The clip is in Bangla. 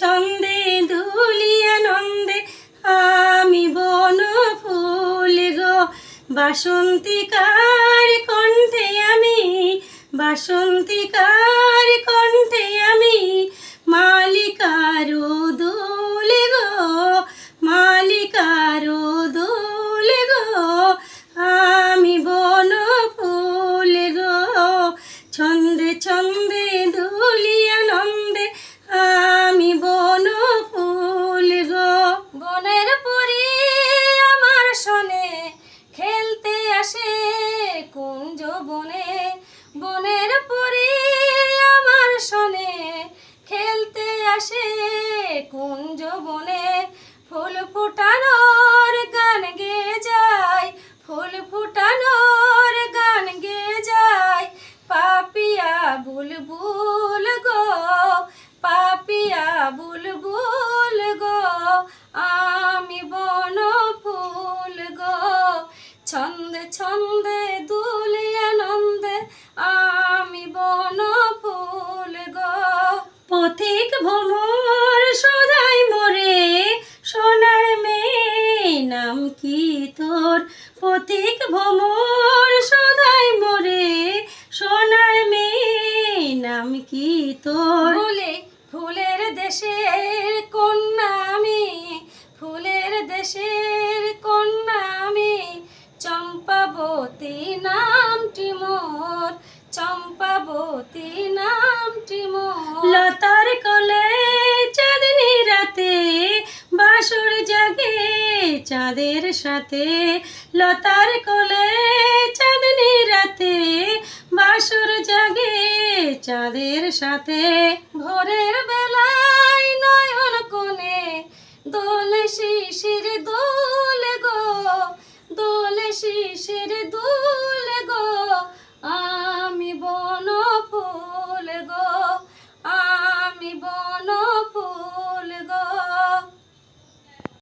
ছন্দে ধুলিয়া নন্দে, আমি বন ফুল গো। বাসন্তিকার কণ্ঠে আমি, বাসন্তিকার কণ্ঠে আমি, মালিকার দোল গো, মালিকার দোল গো। আমি বন ফুল গো, ছন্দে ছন্দে ধুলি আসে কুঞ্জ বনে, বনের পরি আমার শোনে, খেলতে আসে কুঞ্জ বনে। ফুল ফুটানোর গান গে যায়, ফুল ফুটানোর গান গে যায়, পাপিয়া বুলবুল ছন্দে ছন্দে, দুলি, আনন্দে আমি বন ফুল গো। পথিক ভ্রমর সদাই মোরে, সোনার মেয়ে নাম কি তোর? পথিক ভ্রমর সদাই মোরে, সোনার মেয়ে নাম কি তোর? ফুলে ফুলের দেশের কন্যা আমি। চম্পাবতী নামটি মোর, চম্পাবতী নামটি মোর। লতার কোলে চাঁদনি রাতে, বাসর জাগে চাঁদের সাথে। লতার কোলে চাঁদনি রাতে, বাসর জাগে চাঁদের সাথে। ভোরের বেলায় নয়ন কোণে দোলে শিশির দোল